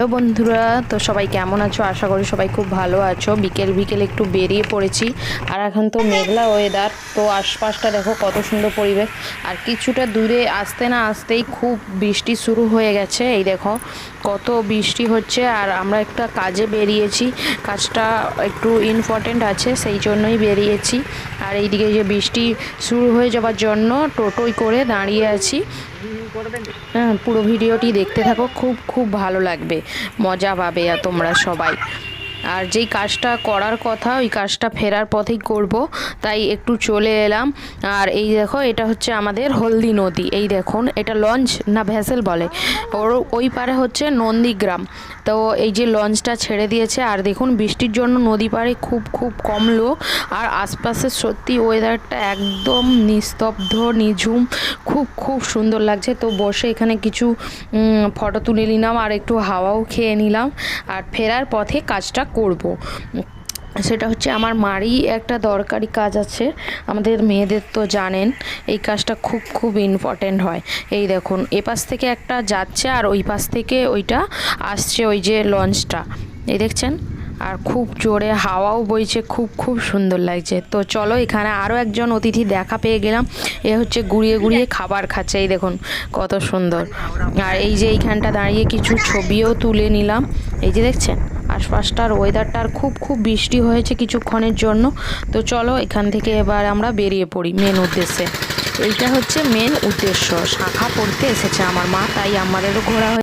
Hello বন্ধুরা, তো সবাই কেমন আছো? আশা করি সবাই খুব ভালো আছো। বিকেল বিকেল একটু বেরিয়ে পড়েছি। আর এখন তো মেঘলা ওয়েদার তো আশপাশটা দেখো কত সুন্দর পরিবেশ। আর কিছুটা দূরে আসতে না আসতেই খুব বৃষ্টি শুরু হয়ে গেছে। এই দেখো, কত বৃষ্টি হচ্ছে। আর আমরা একটা কাজে বেরিয়েছি। কাজটা একটু ইম্পর্টেন্ট আছে, সেই জন্যই বেরিয়েছি। আর এইদিকে যে বৃষ্টি শুরু হয়ে যাওয়ার জন্য টোটোই করে দাঁড়িয়ে আছি। হ্যাঁ পুরো ভিডিওটি দেখতে থাকো। খুব খুব ভালো লাগবে। মজা পাবে তোমরা সবাই। আর যেই কাজটা করার কথা, ওই কাজটা ফেরার পথেই করব। তাই একটু চলে এলাম। আর এই দেখো, এটা হচ্ছে আমাদের হলদি নদী। এই দেখুন, এটা লঞ্চ না ভ্যাসেল বলে। ওর, ওই পারে হচ্ছে নন্দীগ্রাম। তো এই যে লঞ্চটা ছেড়ে দিয়েছে, আর দেখুন, বৃষ্টির জন্য নদী পাড়ে খুব খুব কম লোক। আর আশপাশের সত্যি ওয়েদারটা একদম নিস্তব্ধ, নিঝুম। খুব খুব সুন্দর লাগছে। তো বসে এখানে কিছু ফটো তুলে নিলাম আর একটু হাওয়াও খেয়ে নিলাম। আর ফেরার পথে কাজটা করব। সেটা হচ্ছে আমার মারই একটা দরকারি কাজ আছে। আমাদের মেয়েদের তো জানেন, এই কাজটা খুব খুব ইম্পর্ট্যান্ট হয়। এই দেখুন, এ পাশ থেকে একটা যাচ্ছে আর ওই পাশ থেকে ওইটা আসছে ওই যে লঞ্চটা। এই দেখছেন? আর খুব জোরে হাওয়াও বইছে, খুব খুব সুন্দর লাগছে। তো চলো, এখানে আরও একজন অতিথি দেখা পেয়ে গেলাম। এ হচ্ছে গুড়িয়ে গুড়িয়ে খাবার খাচ্ছে, এই দেখুন, কত সুন্দর। আর এই যে এইখানটা দাঁড়িয়ে কিছু ছবিও তুলে নিলাম। এই যে দেখছেন? আশপাশটার ওয়েদারটার খুব খুব বৃষ্টি হয়েছে কিছুক্ষণের জন্য। তো চলো এখান থেকে এবার আমরা বেরিয়ে পড়ি মেন উদ্দেশ্যে। এইটা হচ্ছে মেন উদ্দেশ্য। শাখা পড়তে এসেছে আমার মা, তাই আমাদেরও ঘোরা